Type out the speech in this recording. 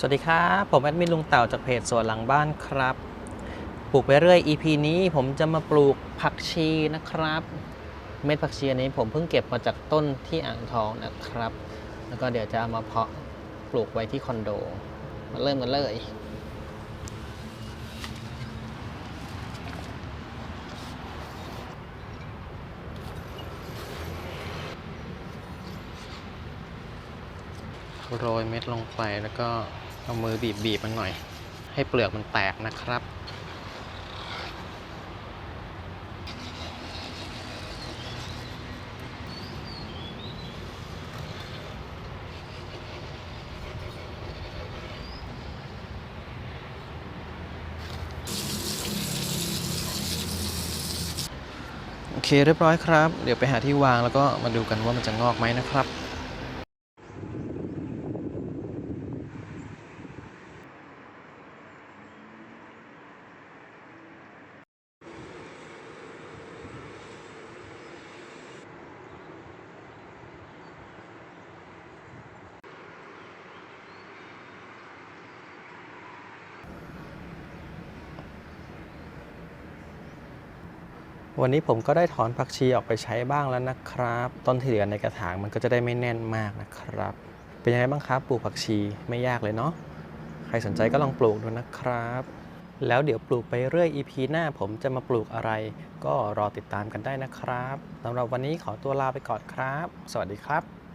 สวัสดีครับ ผมแอดมินลุงเต่าจากเพจสวนหลังบ้านครับ ปลูกไปเรื่อย EP นี้ผมจะมาปลูกผักชีนะครับ เม็ดผักชีอันนี้ผมเพิ่งเก็บมาจากต้นที่อ่างทองนะครับ แล้วก็เดี๋ยวจะเอามาเพาะปลูกไว้ที่คอนโด มาเริ่มกันเลยโรยเม็ดลงไปแล้วก็ เอามือบีบบีบมันหน่อย ให้เปลือกมันแตกนะครับ โอเคเรียบร้อยครับ เดี๋ยวไปหาที่วางแล้วก็มาดูกันว่ามันจะงอกไหมนะครับ วันนี้ผมก็ได้ถอนผักชีออกไปใช้บ้างแล้วนะครับ ต้นที่เหลือในกระถางมันก็จะได้ไม่แน่นมากนะครับ เป็นยังไงบ้างครับปลูกผักชีไม่ยากเลยเนาะใครสนใจก็ลองปลูกดูนะครับ แล้วเดี๋ยวปลูกไปเรื่อย EP หน้าผมจะมาปลูกอะไร ก็รอติดตามกันได้นะครับสำหรับวันนี้ขอตัวลาไปก่อนครับ สวัสดีครับ